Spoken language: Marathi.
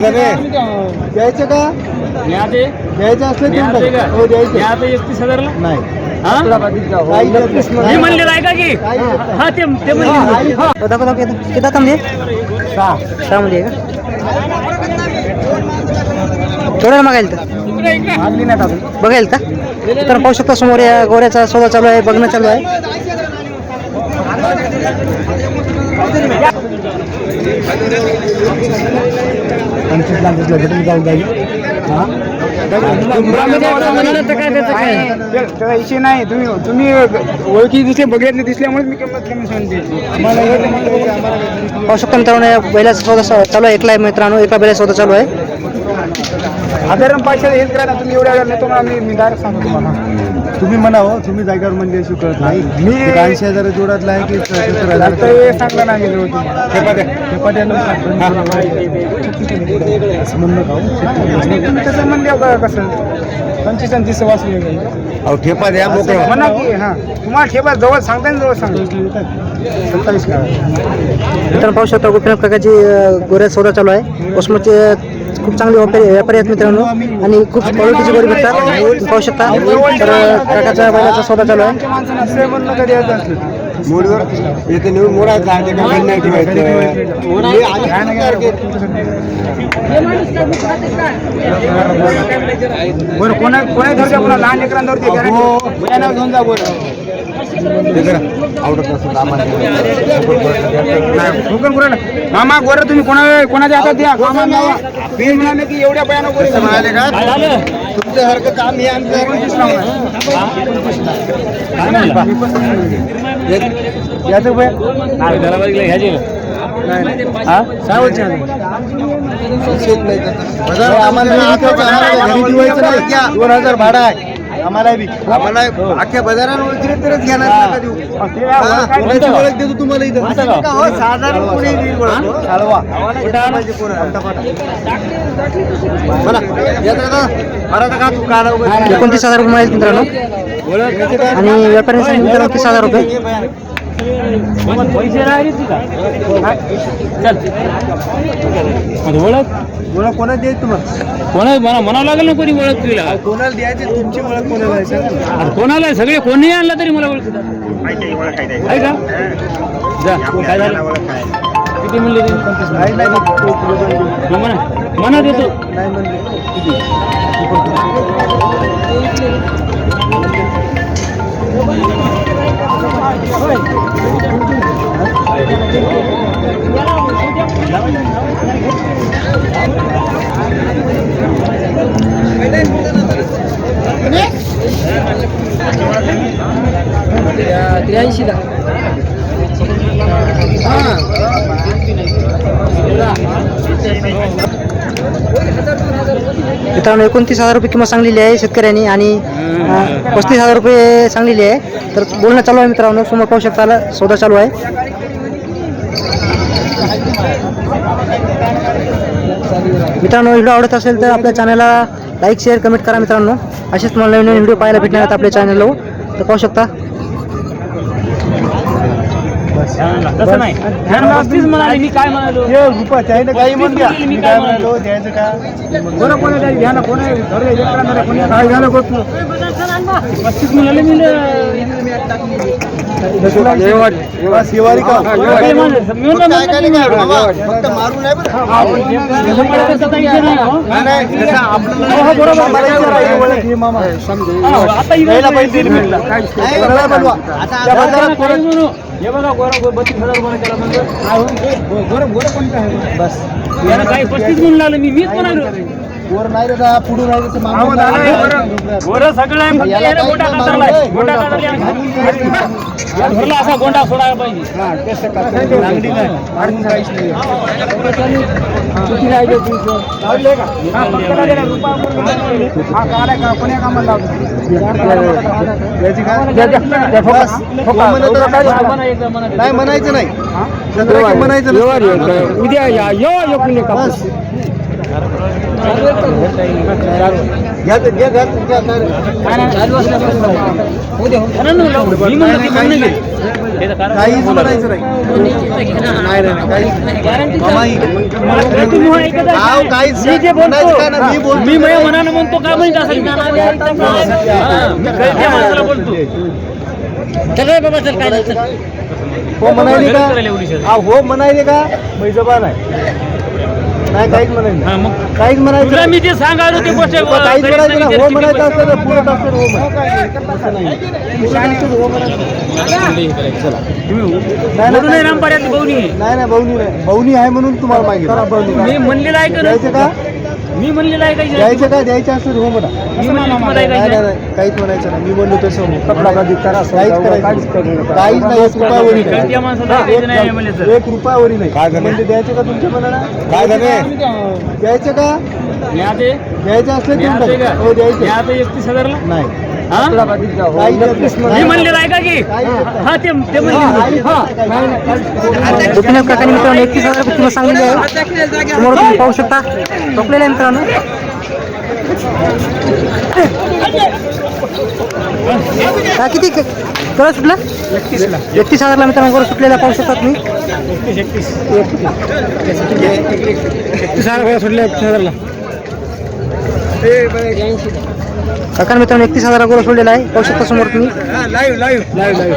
द्यायचं का? द्यायचं असलं हो द्यायचं. एकतीस हजारला? नाही. हा? मी नाही. म्हणलेलं आहे का की. हा ते ते म्हणले. हा. दाखव दाखव येतं. किती दाता म्हणजे? सहा. सहामध्ये आहे का? केवढ्याला मागायला तर. बघायला का तर पाहू शकता समोर या गोऱ्याचा सौदा चालू आहे बघणं चालू आहे. हा? विषय नाही तुम्ही तुम्ही ओळखी दिसले बघितले दिसल्यामुळे मी किंमत कमी सांगते नाही. पाहू शकता मित्रांनो बैलाचा सौदा चालू आहे एकला मित्रांनो एका बैलाचा सौदा चालू आहे साधारण पैसे हेच करा ना तुम्ही एवढ्या वेळा नाही तुम्हाला मी डायरेक्ट सांगतो तुम्हाला तुम्ही म्हणा हो तुम्ही जागेवर म्हणजे अशी कळत नाही. मी- ऐंशी हजार जोडातला आहे की सत्तर हजार सांगलं नाही. गेलं असं म्हणणं का हो? तुम्ही तसं म्हणले का कसं. पंचवीस तीस वाचले अहो ठेपा द्या मोकळं. म्हणा की हां. तुम्हाला ठेवा जवळ सांगता ना जवळ सांगता सत्तावीस का मित्रांनो पाहू शकता गोपीनाथ काकाची अं, गोऱ्याचा सौदा चालू आहे. उस्मानचे खूप चांगले व्यापारी व्यापारी आहेत मित्रांनो. आणि खूप क्वालिटीची गोडी भेटतात. पाहू शकता तर काकाचा बैलाचा सौदा चालू आहे. असं मोडीवर येते नेऊन मोडायचं ते काही नाही ठेवायचं. बरं कोणा कोणा धरते कोणा लहान लेकरांवरती घेऊन जा बरं. ते जरा आवडत कुराड. मामा गोरं तुम्ही कोणा कोणाच्या हातात द्या? मामा नावा मी म्हणाले की एवढ्या गोरे म्हणाले का? काय झालं तुमच्यासारखं काम हे? आमच्यासारखं याचं रुपये घ्यायचे का? आम्हाला नाही दोन हजार भाडा आहे. आम्हाला बी. आम्हाला अख्ख्या बाजारात ओळखले तरच घेणार नका देऊ? हा, कोणाची ओळख देतो तुम्हाला इथं? का? हो, साधारण कोणी बी ओळख. चालवा. कुठं आलं? बोला. येत का मराठा का? तू काढा वगैरे एकोणतीस हजार रुपये मिळेल मित्रांनो. आणि व्यापाऱ्यांनी सांगितलं मित्रांनो तीस हजार रुपये. पैसे का चल. ओळख? ओळख कोणाची द्यायची तुम्हाला? कोणा म्हणा म्हणावं लागेल ना कोणी ओळख तुला? कोणाला द्यायची तुमची ओळख कोणाला आहे. अरे कोणाला आहे? सगळे कोणी आणला तरी मला आहे का? जा. काय झालं? किती म्हणले ते? नाही नाही मग म्हणा. म्हणा देतो नाही म्हणले. मित्रांनो एकोणतीस हजार रुपये किंमत सांगलेली आहे शेतकऱ्यांनी आणि पस्तीस हजार रुपये सांगलेली आहे. तर बोलणं चालू आहे मित्रांनो समोर पाहू शकता सौदा चालू आहे. मित्रांनो व्हिडिओ आवडत असेल तर आपल्या चॅनलला लाईक शेअर कमेंट करा मित्रांनो. असेच तुम्हाला नवीन नवीन व्हिडिओ पाहायला भेटणार आहेत आपल्या चॅनलवर. तर पाहू शकता. तसं नाही. मी काय म्हणालो? कोणा कोणा द्या घ्या ना कोणा पस्तीस म्हणाले मी बस. का काय फक्त मारून नाही बस यानं काही पस्तीस म्हणून लागलं मी मीच म्हणालो वर नाही रे नाही ते दादा, नाही. बरं. गोरा सगळं आहे फक्त याला यानं काही गोंडा नाही असा गोंडा सोडायला पाहिजे हा, तेच तर कसं. नांगडी नाही. मारून काहीच नाही. किती राहिले तुमचं? लावले का? हा, फक्त काय हा? याची. बस. हो म्हणत. नाही म्हणायचं नाही हा? म्हणायचं नाही. उद्या या यो यो पुणे बस मी म्हणलं काहीच म्हणायचं नाही हो काय? काय माझ्या मनानं म्हणतो का म्हणत असेल हा, मी कळत्या माणसाला बोलतो हो म्हणायले का. हा म्हणायले का मै जबान आहे नाही काहीच म्हणायचं हा, मग काहीच म्हणायचं तुला नाही. मी जे सांगायलो ते गोष्ट काहीच म्हणायचं नाही, हो म्हणायचं तर हो म्हणायचं. असं नाही. हो म्हणायचं. नाही नाही नाही रामपाड्यात बहुनी. नाही नाही भाऊनी नाही भाऊनी आहे म्हणून तुम्हाला मागितलं मी म्हणलेलं आहे का द्यायचं का मी म्हणलेलं आहे का द्यायचं का? द्यायचं असतं तर हो म्हणा मी म्हणलेलं तुम्हाला आहे नाही का नाही नाही, काहीच म्हणायचं नाही. मी बोललो तसं. हो. कपडा कधी करा काहीच करायचं काहीच नाही. एक रुपयावरी कळत्या नाही. माणसाला ऐकायचं नाही म्हणले सर एक रुपयावरी नाही. म्हणजे द्यायचं का तुमच्या मनाला? काय द्यायचं का? द्यायचं असलं तर. का हो द्यायचं. या ते एकतीस हजारला? नाही. मी नाही. म्हणलेलं आहे का की. हा ते ते म्हणले गोपीनाथ काकांनी मित्रांनो एकतीस हजार रुपये किंमत सांगलेली आहे समोर तुम्ही पाहू शकता. टोकलेलं आहे मित्रांनो. हा किती? गरज सुटला? एकतीस हजारला मित्रांनो गरज सुटलेला पाहू शकता तुम्ही. एकतीस हजार गरज सुटले एकतीस हजारला. काका मित्रांनो एकतीस हजार गरज सोडलेला आहे. पाहू शकता समोर तुम्ही. Live live live live